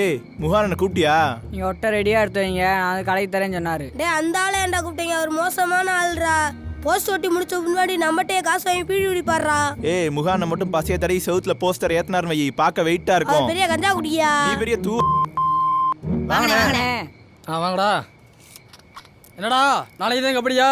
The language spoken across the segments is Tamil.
ஏய் முகாரனை கூப்பிட்டியா? நீங்க ஒட்ட ரெடியா எடுத்து வைங்க. நான் அது கடைக்கு தரேன்னு சொன்னாரு. டேய் அந்த ஆளை ஏன்டா கூப்பிட்டீங்க? அவர் மோசமான ஆள்ரா. போஸ்ட் ஒட்டி முடிச்ச முன்னாடி நம்மகிட்டயே காசு வாங்கி பீடி பிடிப்பாடுறா ஏய் முகானை மட்டும் பசைய தடவி செவுத்துல போஸ்டர் ஏத்தனார் வை. பார்க்க வெயிட்டா இருக்கும். பெரிய கஞ்சா குடியா நீ பெரிய தூ வாங்கண்ணே. ஆ வாங்கடா. என்னடா நாளைக்கு தான் கபடியா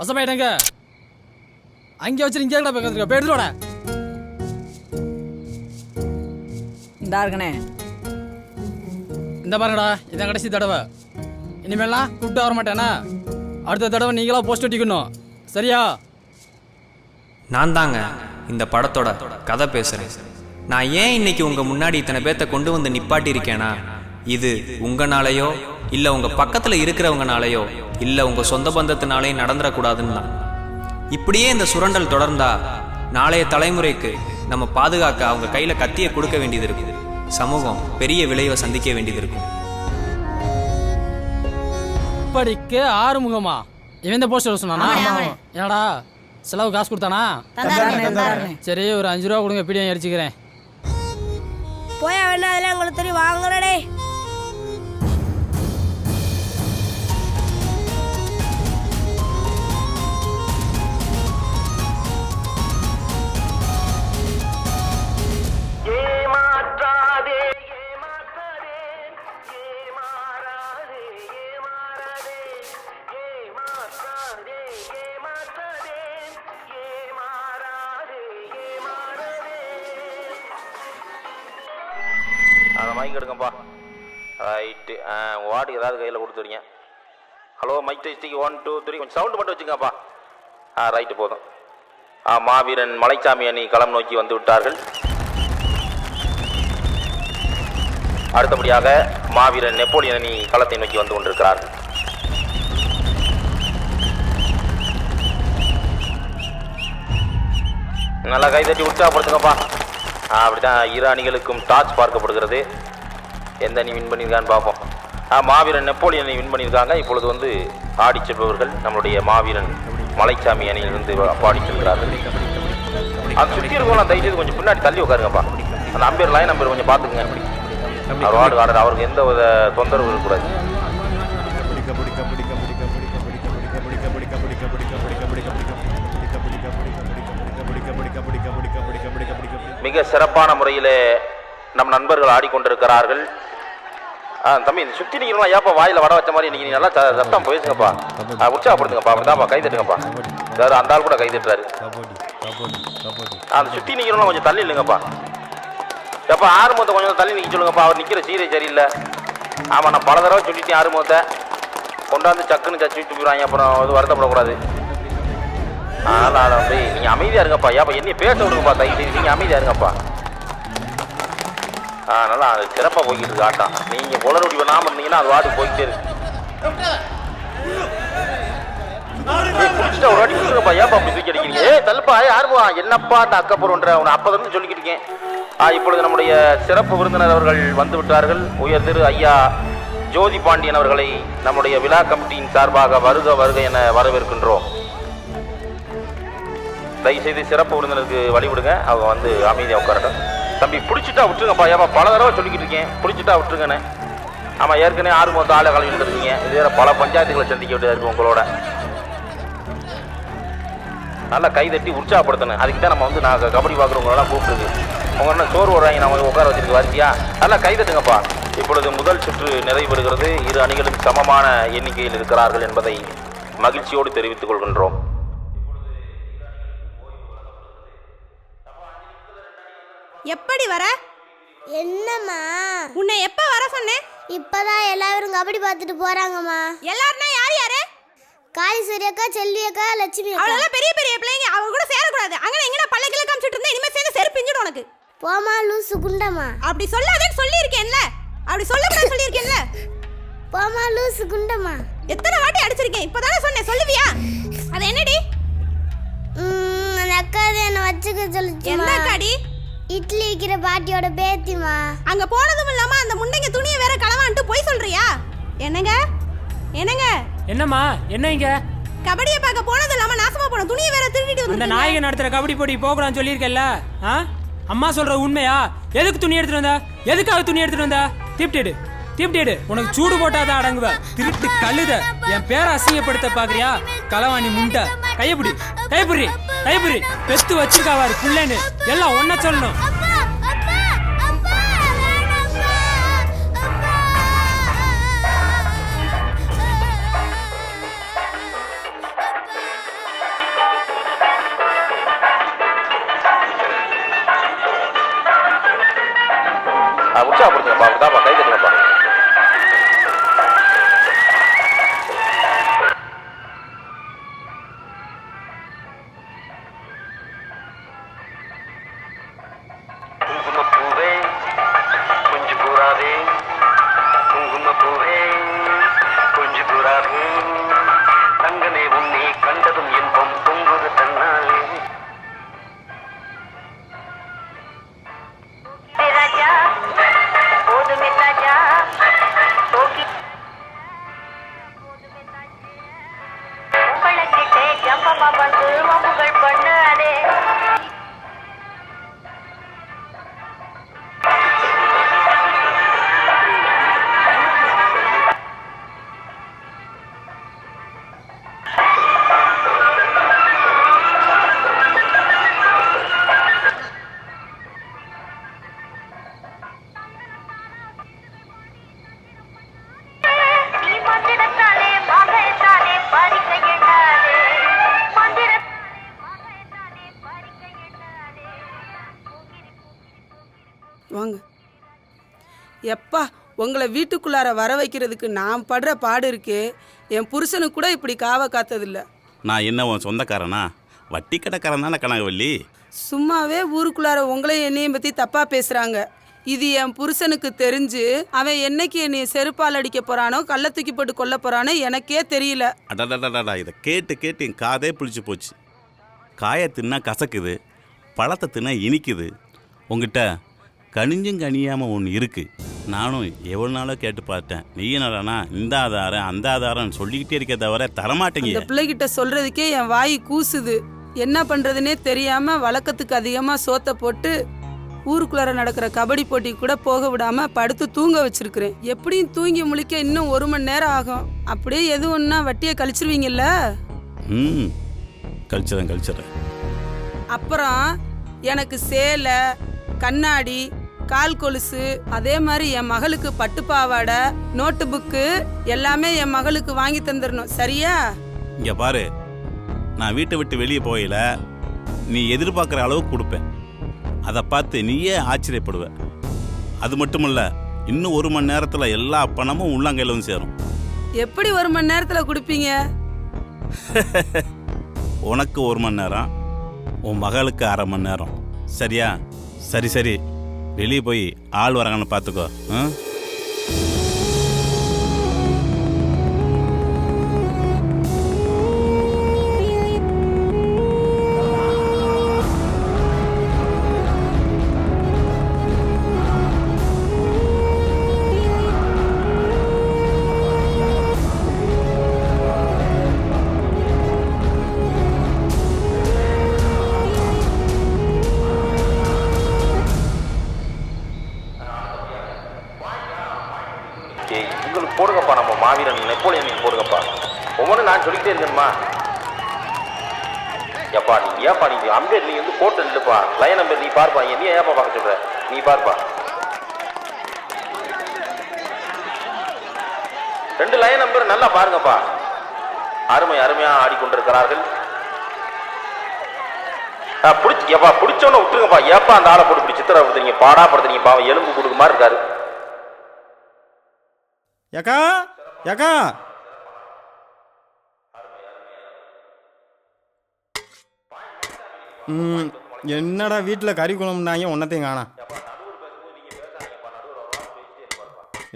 வசமாயிட்டங்க அங்கே வச்சு இங்கே கடை பக்கத்துல போய் எடுத்துட்டு இந்தா இருக்கண்ணே இந்த பாருங்கடா இதான் கடைசி தடவை. இனிமேலாம் கூப்பிட்டு வர மாட்டேனா? அடுத்த தடவை நீங்களா போஸ்ட் ஒட்டிக்கணும் சரியா? நான் தாங்க இந்த படத்தோட கதை பேசுகிறேன் நான் ஏன் இன்னைக்கு உங்கள் முன்னாடி இத்தனை பேர்த்த கொண்டு வந்து நிப்பாட்டி இருக்கேனா இது உங்களாலேயோ இல்லை உங்கள் பக்கத்தில் இருக்கிறவங்கனாலேயோ இல்லை உங்கள் சொந்த பந்தத்தினாலேயும் நடந்துடக்கூடாதுன்னு தான். இப்படியே இந்த சுரண்டல் தொடர்ந்தா நாளைய தலைமுறைக்கு நம்ம பாதுகாக்க அவங்க கையில் கத்தியை கொடுக்க வேண்டியது இருக்கும் சமூகம் பெரிய விளைவை சந்திக்க வேண்டியது இருக்கும் இப்படிக்கு ஆறுமுகமா? இவன் இந்த போஸ்டர் சொன்னானா? என்னடா செலவு காசு கொடுத்தானா? சரி ஒரு அஞ்சு ரூபா கொடுங்க பிடியும் அடிச்சுக்கிறேன். போயா வேணா அதெல்லாம் எங்களுக்கு தெரியும். வாங்குறடே ரைட்டு வார்டு ஏதாவது கையில் கொடுத்துருங்க hello mic testing one two three கொஞ்சம் சவுண்டு மட்டும் வச்சுங்கப்பா ஆ ரைட்டு போதும். ஆ மாவீரன் மலைச்சாமி அணி களம் நோக்கி வந்து விட்டார்கள். அடுத்தபடியாக மாவீரன் நெப்போலியன் அணி களத்தை நோக்கி வந்து கொண்டிருக்கிறார்கள். நல்லா கைதட்டி உற்சாகப்படுத்துங்கப்பா. ஆ, அப்படிதான் இரு அணிகளுக்கும் டார்ச் பார்க்கப்படுகிறது. எந்த அணி வின் பண்ணியிருக்கான்னு பார்ப்போம். மாவீரன் நெப்போலியன் அணி வின் பண்ணியிருக்காங்க. இப்பொழுது வந்து ஆடி செல்பவர்கள் நம்மளுடைய மாவீரன் மலைச்சாமி அணியிலிருந்து பாடி செல்கிறார்கள். அது சுற்றி இருக்கவங்களாம் தயவுசெய்து கொஞ்சம் பின்னாடி தள்ளி உட்காருங்கப்பா. அந்த அம்பேர் லைன் நம்பர் கொஞ்சம் பார்த்துக்குங்க. அவர் வார்டு ஆர்டர் அவருக்கு எந்த வித தொந்தரவு இருக்கக்கூடாது. மிக சிறப்பான முறையிலே நம் நண்பர்கள் ஆடிக்கொண்டிருக்கிறார்கள். ஆ தம்பி இந்த சுற்றி நிற்கிறவங்க ஏப்பா வாயில் வட வச்ச மாதிரி இன்னைக்கு நீ நல்லா சத்தம் பேசுங்கப்பா உற்சாகப்படுத்துங்கப்பா அப்படிதான்ப்பா கை தட்டுங்கப்பா வேறு அந்த ஆள் கூட கை தட்டுறாரு அந்த சுற்றி நிற்கிறவங்க கொஞ்சம் தள்ளி இல்லைங்கப்பா எப்பா ஆறுமுகத்தை கொஞ்சம் தள்ளி நிற்க சொல்லுங்கப்பா அவர் நிற்கிற சீரை சரியில்லை ஆமாம் நான் பல தடவை சொல்லிட்டேன் ஆறுமுகத்தை கொண்டாந்து சக்குன்னு சச்சி போயிடுவாங்க அப்புறம் அது வருத்தப்படக்கூடாது அதனால் அதை வந்து நீங்கள் அமைதியாக இருங்கப்பா ஏப்பா என்னைய பேச விடுங்கப்பா தயவு நீங்கள் அமைதியாக இருங்கப்பா அதனால் அது சிறப்பாக போய்கிட்டு இருக்கு ஆட்டம். நீங்கள் புலருடி பண்ணாமல் இருந்தீங்கன்னா அது வாட்டு போய்கிட்டே இருக்கு. ஒரு வாட்டி விட்டுருங்கப்பா ஏப்பா அப்படி தூக்கி அடிக்கிறீங்க? ஏ தள்ளுப்பா யாருப்பா என்னப்பா அந்த அக்கப்புறன்ற உன அப்போதுன்னு சொல்லிக்கிட்டு இருக்கேன். ஆ இப்பொழுது நம்முடைய சிறப்பு விருந்தினர் அவர்கள் வந்து விட்டார்கள். உயர் திரு ஐயா ஜோதி பாண்டியன் அவர்களை நம்முடைய விழா கமிட்டியின் சார்பாக வருக வருக என வரவேற்கின்றோம். தயவுசெய்து சிறப்பு விருந்தினருக்கு வழிவிடுங்க. அவங்க வந்து அமைதியாக உட்காரட்டும். தம்பி பிடிச்சிட்டா விட்டுருங்கப்பா. ஏப்பா பல தடவை சொல்லிக்கிட்டு இருக்கேன். பிடிச்சிட்டா விட்டுருங்கண்ணே ஆமாம் ஏற்கனவே ஆறு மொத்த ஆளை கலவி வந்துருக்கீங்க இதே பல பஞ்சாயத்துகளை சந்திக்க வேண்டியதாக இருக்கும் உங்களோட. நல்லா கை தட்டி உற்சாகப்படுத்தணும். அதுக்கு தான் நம்ம வந்து நாங்கள் கபடி பார்க்குறவங்களெல்லாம் கூப்பிடுது. உங்க என்ன சோறு வராங்க நம்ம உட்கார வச்சிருக்கு வரிசையா? நல்லா கை தட்டுங்கப்பா. இப்பொழுது முதல் சுற்று நிறைவு பெறுகிறது இரு அணிகளும் சமமான எண்ணிக்கையில் இருக்கிறார்கள் என்பதை மகிழ்ச்சியோடு தெரிவித்துக் கொள்கின்றோம். எப்படி வர? என்னம்மா? உன்னை எப்ப வர சொன்னேன்? இப்பதான் எல்லாரும் கபடி பார்த்துட்டு போறாங்கம்மா. எல்லாருன்னா யார் யாரு? காளீஸ்வரி அக்கா செல்வி அக்கா லட்சுமி அவளெல்லாம் பெரிய பெரிய பிள்ளைங்க. அவங்க கூட சேரக்கூடாது. அங்கே எங்கடா பல்ல கிளை காமிச்சிட்டு இருந்தா இனிமே சேர்ந்து செருப்பு உனக்கு. போமா லூசு குண்டம்மா. அப்படி சொல்லாதேன்னு சொல்லியிருக்கேன்ல. அப்படி சொல்லக்கூடாது சொல்லியிருக்கேன்ல. போமா லூசு குண்டம்மா. எத்தனை வாட்டி அடிச்சிருக்கேன். இப்போதானே சொன்னேன். சொல்லுவியா? அது என்னடி? அந்த அக்கா என்னை வச்சுக்க எந்த சொல்லுச்சுமா அக்காடி? இட்லி விற்கிற பாட்டியோட பேத்திமா அங்க போனதும் இல்லாம அந்த முண்டைங்க துணியை வேற களவான்ட்டு போய் சொல்றியா? என்னங்க? என்னங்க? என்னம்மா? என்ன இங்க? கபடியை பார்க்க போனதும் இல்லாம நாசமா போன துணியை வேற திருடிட்டு அந்த வந்து நாயகன் நடத்துற கபடி போட்டி போகக்கூடாதுன்னு சொல்லியிருக்கேல்ல ஆ? அம்மா சொல்ற உண்மையா? எதுக்கு துணி எடுத்துட்டு வந்த? எதுக்காக துணி எடுத்துட்டு வந்த? தீப்டிடு தீப்டிடு உனக்கு சூடு போட்டாதான் அடங்குவ. திருட்டு கழுத. என் பேரை அசிங்கப்படுத்த பாக்குறியா? களவாணி முண்டை. கையப்பிடி கைப்புரி கைப்புரி பெத்து வச்சிருக்காவாரு புள்ளேன்னு. எல்லாம் ஒன்ன சொல்லணும். உங்களை வீட்டுக்குள்ளார வர வைக்கிறதுக்கு நான் படுற பாடு இருக்கே என் புருஷனுக்கு கூட இப்படி காவ காத்ததில்ல. நான் என்ன உன் சொந்தக்காரனா? வட்டி கடைக்காரன் தானே கனகவல்லி? சும்மாவே ஊருக்குள்ளார உங்களையும் என்னையும் பற்றி தப்பாக பேசுகிறாங்க இது என் புருஷனுக்கு தெரிஞ்சு அவன் என்னைக்கு என்னைய செருப்பால் அடிக்க போகிறானோ கள்ள தூக்கி போட்டு கொல்ல போகிறானோ எனக்கே தெரியல. அடடடடா இதை கேட்டு கேட்டு என் காதே புளிச்சு போச்சு. காயை தின்னா கசக்குது பழத்தை தின்னா இனிக்குது. உங்ககிட்ட கனிஞ்சும் கனியாமல் ஒன்று இருக்குது நானும் எவ்வளோ நாளோ கேட்டு பார்த்தேன். நீ என்னடானா இந்த ஆதாரம் அந்த ஆதாரம் சொல்லிக்கிட்டே இருக்க தவிர தரமாட்டேங்க இந்த பிள்ளைகிட்ட சொல்றதுக்கே என் வாய் கூசுது. என்ன பண்றதுனே தெரியாம வழக்கத்துக்கு அதிகமா சோத்த போட்டு ஊருக்குள்ளார நடக்கிற கபடி போட்டி கூட போக விடாம படுத்து தூங்க வச்சிருக்கிறேன். எப்படியும் தூங்கி முழிக்க இன்னும் ஒரு மணி நேரம் ஆகும். அப்படியே எது ஒன்றா வட்டியை கழிச்சிருவீங்கல்ல? ம் கழிச்சிடறேன் கழிச்சிடறேன் அப்புறம் எனக்கு சேலை கண்ணாடி கால் கொலுசு அதே மாதிரி என் மகளுக்கு பட்டு பாவாடை நோட்டு புக்கு எல்லாமே என் மகளுக்கு வாங்கி தந்துடணும் சரியா? இங்கே பாரு. நான் வீட்டை விட்டு வெளியே போகல. நீ எதிர்பார்க்குற அளவுக்கு கொடுப்பேன். அதை பார்த்து நீயே ஆச்சரியப்படுவ. அது மட்டும் இல்ல இன்னும் ஒரு மணி நேரத்தில் எல்லா பணமும் உள்ளங்கையில் வந்து சேரும். எப்படி ஒரு மணி நேரத்துல கொடுப்பீங்க? உனக்கு ஒரு மணி நேரம் உன் மகளுக்கு அரை மணி நேரம். சரியா? சரி சரி. வெளியே போய் ஆள் வராங்கன்னு பார்த்துக்கோ ஆ ஏய் உங்களுக்கு போடுங்கப்பா நம்ம மாவீரன் நெப்போலியனுக்கு போடுங்கப்பா. ஒவ்வொன்றும் நான் சொல்லிக்கிட்டே இருக்கேன்மா எப்பா நீ ஏப்பா நீ அம்பேர் நீ வந்து கோட்டை இல்லைப்பா லயன் அம்பேர் நீ பார்ப்பா நீ ஏப்பா பார்க்க சொல்ற? நீ பார்ப்பா. ரெண்டு லயன் நம்பர் நல்லா பாருங்கப்பா. அருமை அருமையா ஆடிக்கொண்டிருக்கிறார்கள். பிடிச்சி எப்பா பிடிச்சோன்னு விட்டுருங்கப்பா. ஏப்பா அந்த ஆளை போட்டு பிடிச்சி சித்திரப்படுத்துறீங்க பாடா படுத்துறீங்க. பாவம் எலும்பு கொடுக்குமா இருக்காரு. ஏக்கா ஏக்கா. ம் என்னடா வீட்டில் கறி குழம்புனாங்க ஒன்றத்தையும் காணா.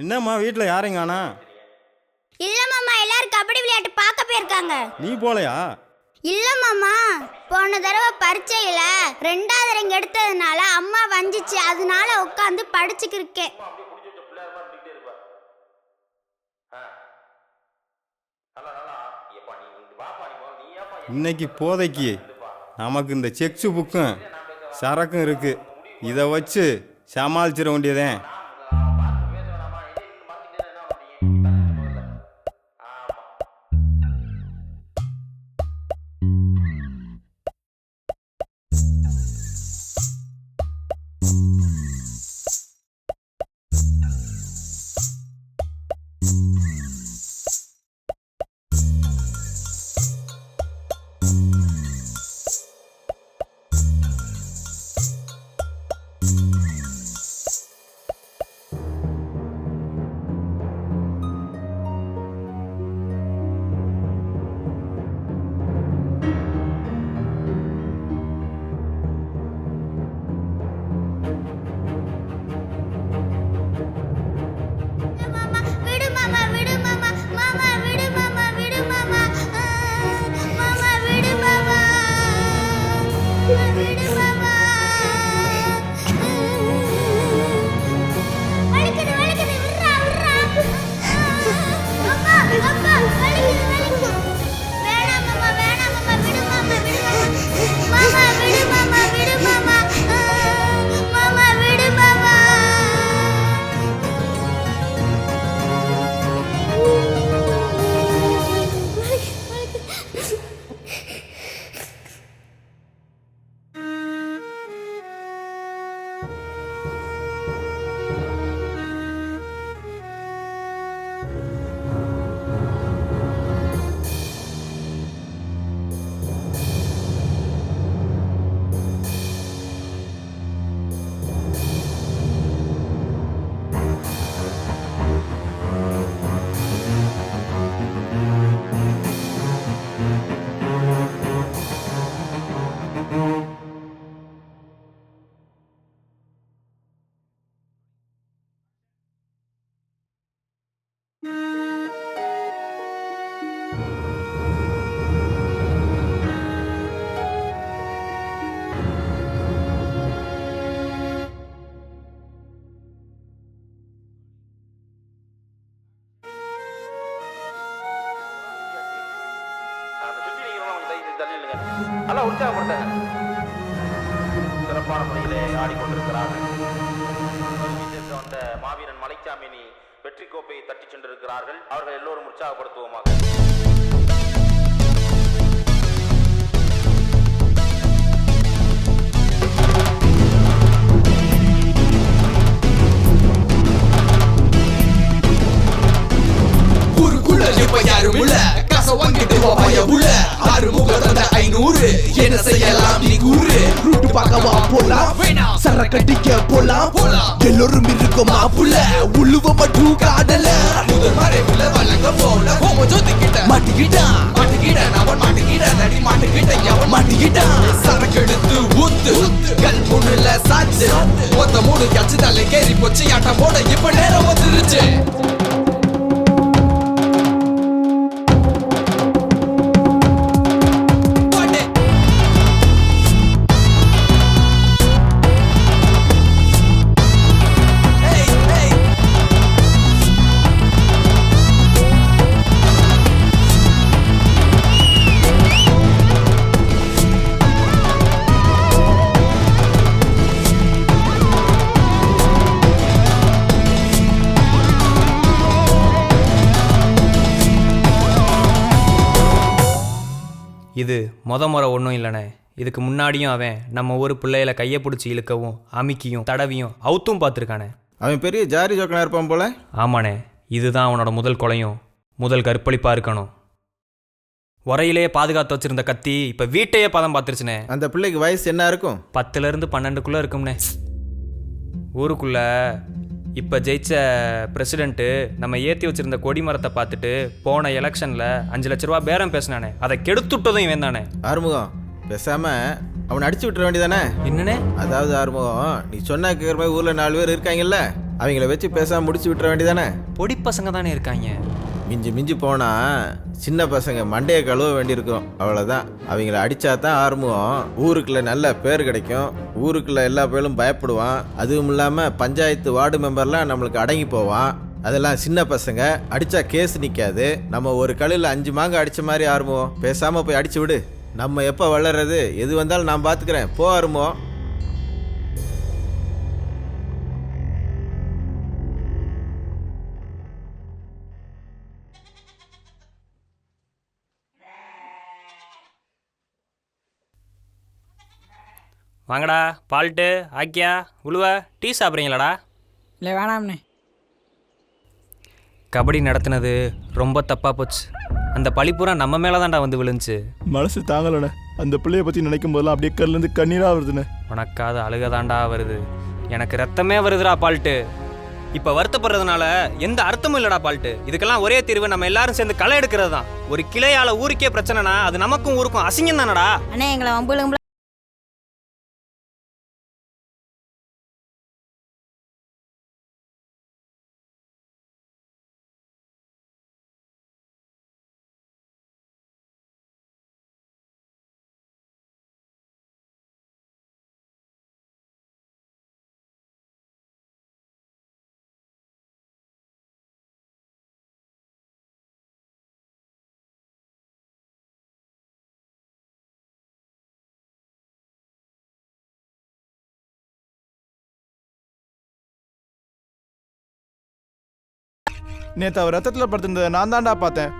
என்னம்மா வீட்டில் யாரையும் காணா? இல்ல மாமா எல்லாரும் கபடி விளையாட்டு பார்க்க போயிருக்காங்க. நீ போலையா? இல்ல மாமா போன தடவை பரீட்சையில ரெண்டாவது ரேங்க் எடுத்ததுனால அம்மா வஞ்சிச்சு அதனால உட்காந்து படிச்சுக்கிருக்கேன். இன்னைக்கு போதைக்கு நமக்கு இந்த செக்ஸு புக்கும் சரக்கும் இருக்குது இதை வச்சு சமாளிச்சிட வேண்டியதேன் சிறப்பான முறையிலே ஆடிக்கொண்டிருக்கிறார்கள். வந்த மாவீரன் மலைச்சாமினி வெற்றி கோப்பையை தட்டி சென்றிருக்கிறார்கள். அவர்கள் எல்லோரும் உற்சாகப்படுத்துவோமாக. யாரும் இல்ல. காசை வாங்கிட்டு வா தந்த ஐநூறு. என்ன செய்யலாம் நீ கூறு. ரூட்டு பார்க்கவா போலாம். சர கட்டிக்க போலாம். எல்லோரும் இருக்கும் மாப்புள்ள. உள்ளுவ மட்டும் காடல முதல் மறைவுல வழங்க போல. ஹோம ஜோதிக்கிட்ட. மாட்டிக்கிட்டான் மாட்டிக்கிட்டான் அவன் மாட்டிக்கிட்டான் நடி மாட்டிக்கிட்ட. எவன் மாட்டிக்கிட்டான் சரக்கு ஊத்து. கல் பொண்ணுல சாச்சு மொத்த மூணு கட்சி தலை கேறி போச்சு. ஆட்டம் போட இப்ப நேரம் வந்துருச்சு. இது மொத முறை ஒன்றும் இல்லைண்ணே இதுக்கு முன்னாடியும் அவன் நம்ம ஊர் பிள்ளையில கையை பிடிச்சி இழுக்கவும் அமிக்கியும் தடவியும் அவுத்தும் பார்த்துருக்கானே அவன் பெரிய ஜாரி ஜோக்கனா இருப்பான் போல. ஆமாண்ணே இதுதான் அவனோட முதல் கொலையும். முதல் கற்பழிப்பாக இருக்கணும். உரையிலேயே பாதுகாத்து வச்சிருந்த கத்தி இப்போ வீட்டையே பதம் பார்த்துருச்சுண்ணே அந்த பிள்ளைக்கு வயசு என்ன இருக்கும்? பத்துலேருந்து பன்னெண்டுக்குள்ளே இருக்கும்ண்ணே ஊருக்குள்ள இப்போ ஜெயிச்ச பிரசிடென்ட்டு நம்ம ஏற்றி வச்சிருந்த கொடி மரத்தை பார்த்துட்டு போன எலெக்ஷனில் அஞ்சு லட்ச ரூபா பேரம் பேசினானே. அதை கெடுத்துட்டதும் இவன் தானே. ஆறுமுகம் பேசாம அவனை அடிச்சு விட்டுற வேண்டியதானே என்னண்ணே? அதாவது ஆறுமுகம் நீ சொன்ன கேட்குற மாதிரி ஊர்ல நாலு பேர் இருக்காங்கல்ல அவங்கள வச்சு பேசாம முடிச்சு விட்டுற வேண்டியதானே பொடி பசங்க தானே இருக்காங்க. மிஞ்சி மிஞ்சி போனால் சின்ன பசங்க மண்டையை கழுவ வேண்டியிருக்கும். அவ்வளோதான் அவங்கள அடித்தா தான் ஆர்வம் ஊருக்குள்ள நல்ல பேர் கிடைக்கும். ஊருக்குள்ள எல்லா பேரும் பயப்படுவான். அதுவும் இல்லாமல் பஞ்சாயத்து வார்டு மெம்பர்லாம் நம்மளுக்கு அடங்கி போவான். அதெல்லாம் சின்ன பசங்க. அடித்தா கேஸ் நிற்காது நம்ம ஒரு கல்லில் அஞ்சு மாங்க அடித்த மாதிரி ஆர்வம் பேசாமல் போய் அடிச்சு விடு. நம்ம எப்போ வளர்றது? எது வந்தாலும் நான் பார்த்துக்கிறேன் போ ஆறுமுகம். வாங்கடா பால்ட்டு ஆக்கியா உழுவ டீ சாப்பிட்றீங்களாடா? இல்லை வேணாம்ண்ணே கபடி நடத்துனது ரொம்ப தப்பாக போச்சு. அந்த பழிப்புறா நம்ம மேலே தான்டா வந்து விழுந்துச்சு. மனசு தாங்கலண்ணே. அந்த பிள்ளைய பற்றி நினைக்கும் போதெல்லாம் அப்படியே கல்லேருந்து கண்ணீராக வருதுண்ணே. உனக்காத அழுகதாண்டா வருது. எனக்கு ரத்தமே வருதுடா பால்ட்டு. இப்போ வருத்தப்படுறதுனால எந்த அர்த்தமும் இல்லடா பால்ட்டு. இதுக்கெல்லாம் ஒரே தீர்வு நம்ம எல்லாரும் சேர்ந்து களை எடுக்கிறது தான் ஒரு கிளையால ஊருக்கே பிரச்சனைனா அது நமக்கும் ஊருக்கும் அசிங்கம் தானடா அண்ணே எங்களை நேற்று அவர் ரத்தத்தில் படுத்திருந்ததை நான் தான்டா பார்த்தேன்.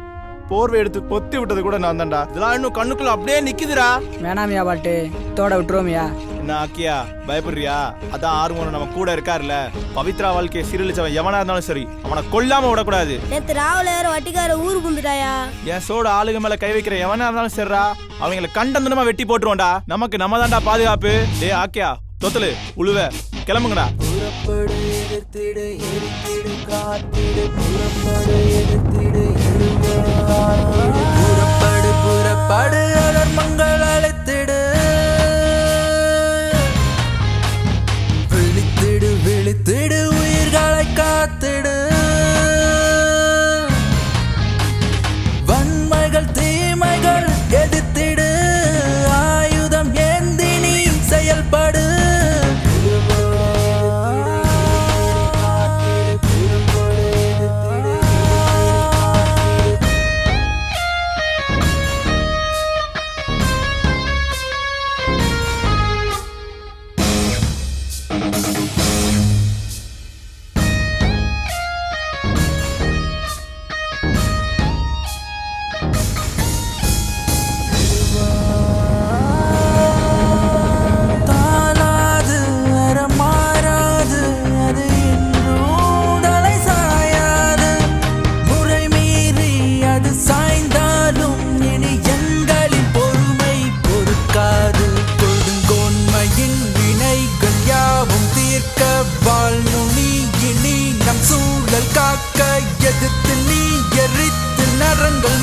போர்வை எடுத்து பொத்தி விட்டது கூட நான் தான்டா. இதெல்லாம் இன்னும் கண்ணுக்குள்ள அப்படியே நிக்குதுடா. வேணாமியா பால்ட்டு தோட விட்டுருவோமியா? என்ன ஆக்கியா? பயப்படுறியா? அதான் ஆறுமுகம் நம்ம கூட இருக்காருல்ல. பவித்ரா வாழ்க்கையை சீரழிச்சவன் எவனா இருந்தாலும் சரி அவனை கொல்லாம விடக்கூடாது. நேத்து ராவுல யாரும் வட்டிக்கார ஊருக்கு வந்துட்டாயா என் சோட ஆளுங்க மேல கை வைக்கிற எவனா இருந்தாலும் சரிடா. அவங்கள கண்டந்தனமா வெட்டி போட்டுருவோம்டா. நமக்கு நம்ம தான்டா பாதுகாப்பு. டேய் ஆக்கியா தொத்தலு உழுவ. கிளம்புங்கடா. புறப்படு புறப்படு அதர்மங்கள் அழைத்திடு. விழித்திடு விழித்திடு உயிர்களை காத்திடு. எதிர்த்து நீ எரித்து நரங்கள்